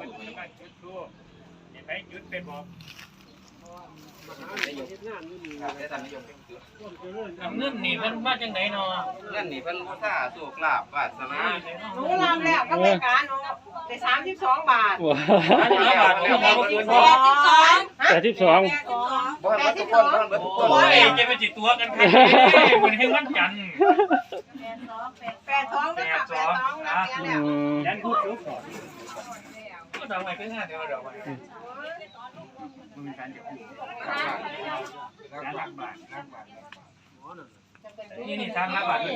พิ่นกำลังจุดทูบเห็นไหมจุดเป็นบอกครับได้ท่านนายกเป็นจุดเอาเงินนี่มันมาจังไหนเนาะเงื่อนนี่เพิ่นบูชาโชคลาภวาสนาหนูรำแล้วก็ไปการหนูได้สามสิบสองบาทว้าอันนี้บาทเนี่ยบอกว่าเงินแปบอกดสิบสองแปดสิบสองบ่ให้เบิดทุกคนบ่ให้เบิดทุกคนโอ้เลยจะไปจิตตัวกันแค่มันให้มันจันทร์แปดสองก็ค่ะแปดสองรับแล้วอืเนี่ยมยันพูดทุกก่อน ก็ดอกไม้ก็งายเดียวดอกไม้มันมีการจะพูดการรักบาทรักบาทนี่นี่ทางรักบาทนี่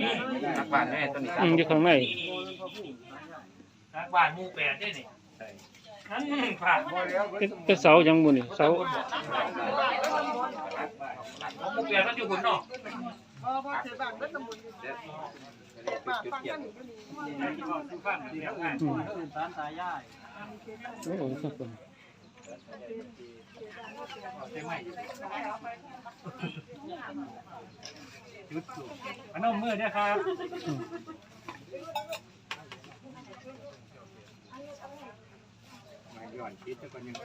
นี่นักบ้านแม่ต้นนี้รัอืบมอยู่ข้างในรักบาทมูแปดได้นี่นั่นผ่านบ่แล้วเป็นเสายังบุนี่เสามูแปดมันอยู่บนนอก เนาะจุดเทียนอืมโอ้โหครับผมจุดสูงพนมมือนะครับมาย้อนคิดจะเป็นยังไง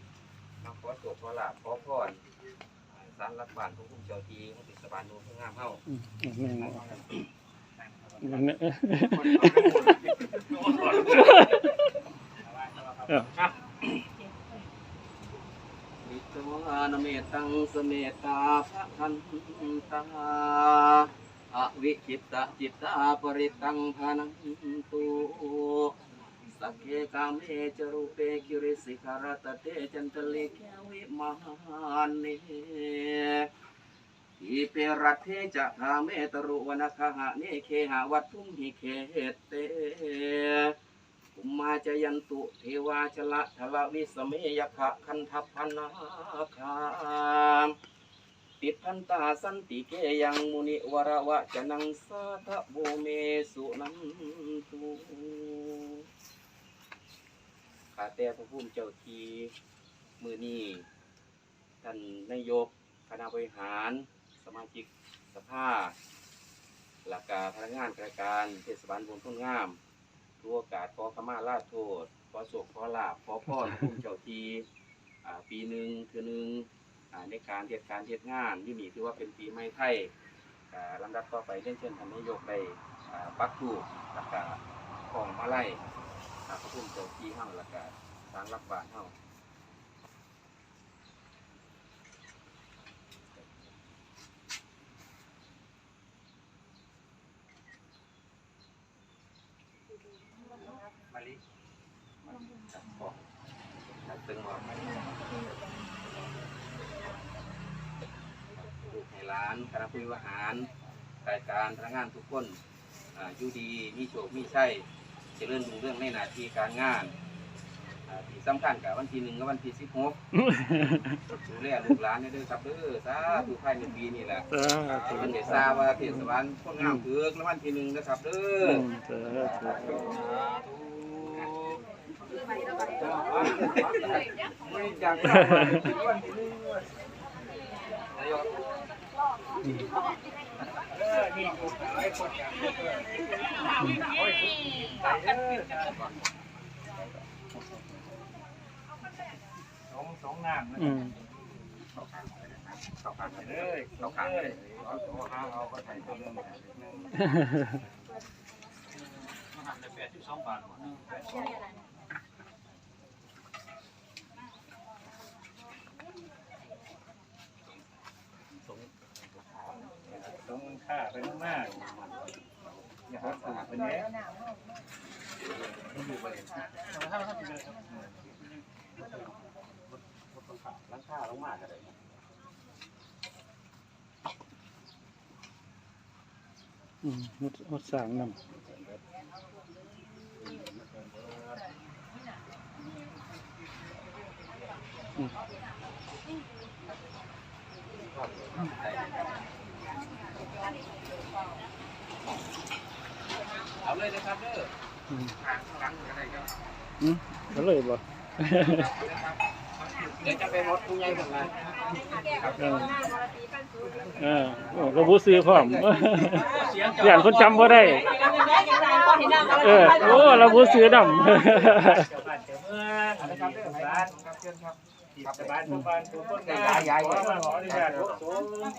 มาขอโชคขอลาภขอพรสารรักบ้านของคุณเจ้าทีของเทศบาลโนนทงามเฮาอืมแม่นบ่แม่เออวิตวานเมตังสเมตาพระคันตาอวิจิตตจิตตาปริตังพานันตุ สักเกกามเมจรูเปกิริสิกรตเตจันตลิแกวิมานเนอิเปรัตเทจะคาเมตรุวนาคหะเนเคหาวัตถุมหิเคเตอุมาจยันตุเทวาชละทละวิสเมยขะคันทพพนาคามติพันตาสันติเกยังมุนิวรวะจนังสาทะโบเมสุนันตุาแต่พระผู้เจ้าทีมือนี้ท่านนายกคณะบริหาร สมาชิกสภาหลักการพนักงานราชการเทศบาลบนต้นงามรู้โอกาสขอขมาลาโทษขอโศกขอลาบขอพรภูมิเจ้าทีปีหนึ่งคือหนึ่งในการเทศการเทศงานที่นี่ถือว่าเป็นปีใหม่ไทยอ่าลำดับต่อไปเช่นเช่นท่านนายกได้ปักถูกแล้วก็ของมาไล่าพระภูมิเจ้าทีเฮาล้วก็ทางรับบาตรเฮามาลิครับขอครับตึงหมดลูกให้ร้านคณะผู้บริหารรายการพนักงานทุกคนอ่าอยู่ดี มีโชค มีใชัยเจริญรุ่งเรื่องในหน้าที่การงานอ่าที่สำคัญกับวันที่หนึ่งกับวันที่สิบหกดูแลลูกหลานให้ด้วยครับเด้อสาธุภายในปีนี้แหละ สาธุมันได้ทราบว่าเทศบาลคนงามถือกแล้ววันที่หนึ่งนะครับเด้ออืมสาธุไม่จากวันที่หนึ่งนายก เออนี่กูไอ้คนอย่างอ้ยไปเด้อสองสองน้ำนะอืมต่อการไปเลเลยยต่อการเลเลยยเอาตัวหาเอาก็ใส่ตัวนึงมันหันไปแปดสิบสองบาทหมด นึงแปดสองสมค่าไปมากๆอย่าหาสูเป็นแย่ร้านค้าลงมาก็ได้อืมงดงดสางนำเอา เลยนะครับเด้ออืมหลังอะไรก็อืมก็เลยบ่เดี๋ยวจะไปรถผู้ใหญ่ผมนะเออเออโอ้ก็บ่ซื้อพร้อมย่านคนจำบ่ได้ เออโอ้เราบ่ซื้อนำเจ้าบ้านเจ้าเมืองนะครั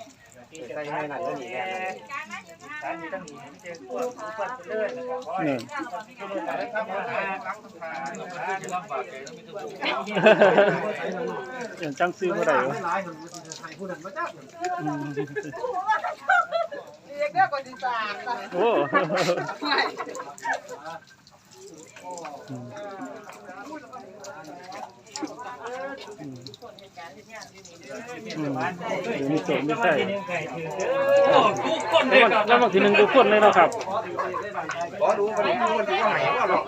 บ เด้อบ้านครับเรับครับบ้านบ้นตัวต้นย้ายย้ายมาขออนุญาตรถสูงที่จะได้ให้หนักก็หนีแน่สารมีตั้งหนีไม่เจอตัวผู้คนเลื่อนนะครับขอหนี่ทุกคนได้ครับมาหาครับมาหาลำบากเลยไม่ต้องยังจังซื้อบ่ได้วะหลายคนไทยผู้นั้นมาจ้าอืมเรียกเรียกว่าสิสามโอ้ มีโจไม่ใช่โอ้ทุกคนเลยครับแล้วบางทีหนึ่งทุกคนเลยเนาะครับขอดูมันดูมันดูว่าไหนว่าหรอก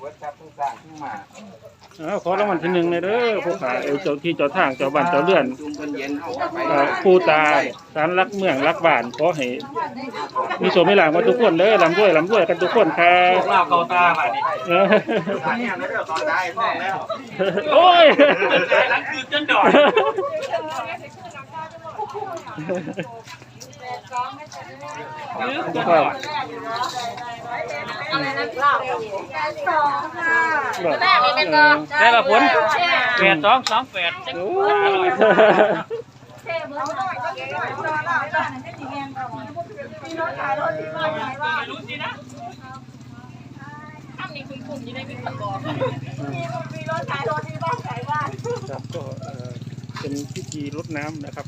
เอาเวิร์ดครับผู้สร้างผู้มาอ้าวขอรางวัลที่หนึ่งเลยเด้อผู้ขายเออเจ้าที่เจ้าทางเจ้าบ้านเจ้าเรือนจุ่มเพิ่นเย็นเอาไปเอ่อผู้ตาสารรักเมืองรักบ้านขอให้มีโชคมีลาภมาทุกคนเด้อลำด้วยลำด้วยกันทุกคนครัพบวกเราเกาตาบ้านนี่เอออันนี้ไม่ได้ตอนได้พ่อแล้วโอ้ย หลังคือจนดอด ครับอะไรนะเล่าสองค่ะแม่ไม่เป็นก็ได้ละผลแปดสองสองแปดโอ้ยเอาหน่อยก็ได้หน่อยรอรอรอนั่นจะมีแรงก่อนมีรถขายรถที่บ้านขายว่ารู้สินะมีมีรถขายรถที่บ้านขายว่าครับก็เอ่อเป็นพิธีรดน้ำนะครับ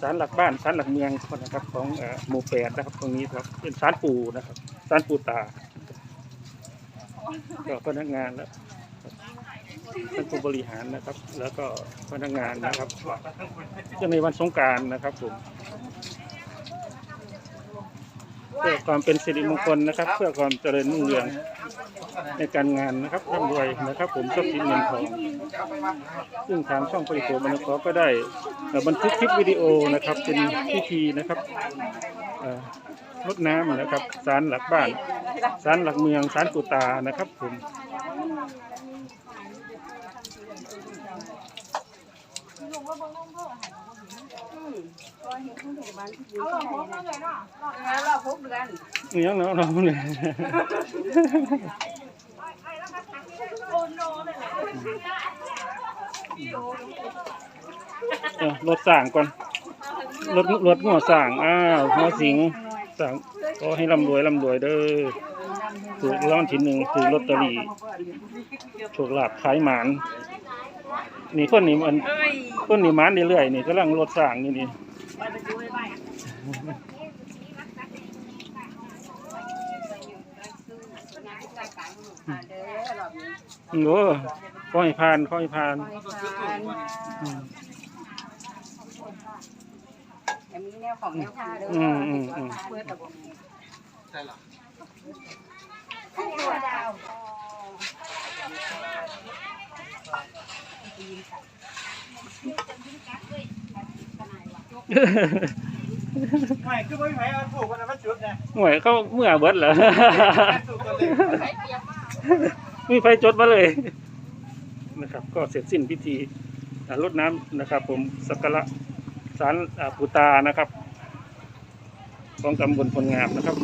ศาลหลักบ้านศาลหลักเมืองนะครับของหมู่แปดนะครับ ตรงนี้ครับเป็นศาลปู่นะครับศาลปู่ตาก็พนักงานแล้วท่านผู้บริหารนะครับ แล้วก็พนักงานนะครับจะในวันสงการนะครับผม เพื่อความเป็นสิริมงคลนะครับ เพื่อความเจริญรุ่งเรืองในการงานนะครับร่ำรวยนะครับ ผมทรัพย์สินเงินทองซึ่งทางช่องปริโภคมนุษย์ก็ได้เอ่อบันทึกคลิปวิดีโอนะครับ เป็นพิธีนะครับเอ่อรดน้ำนะครับศาลหลักบ้านศาลหลักเมืองศาลกุตานะครับ ผมเอาหลอกพกเลยเนาะ งั้นหลอกพกเดือนนี่ยังเนาะเราเนี่ยโอนโนเลยเออรถสั่งก่อนรถรถหัวสั่งอ้าวหัวสิงสั่งก็ให้ร่ำรวยร่ำรวยเด้อถูกรางวัลที่หนึ่งถือลอตเตอรี่ถูกหลาบขายหมานนี่คนนี้มันคนนี้หมานเรื่อยๆนี่กำลังรถสั่งนี่นี่ โอ้ขอให้ผ่านขอให้ผ่านอืมมีแนวของแนวทาเด้ออืมอืมอืมเพื่อต่บ่มีใช่หรอ ไม่คือไม่ไหวเอาถูกกันมาจุดนะหน่วยเขาเมื่อเบิดเหรอถูกตัวเลยมีไฟจดมาเลยนะครับ ก็เสร็จสิ้นพิธีอ่ารดน้ำนะครับ ผมสักการะสารอ่าปูตานะครับ ของตำบลพลงามนะครับ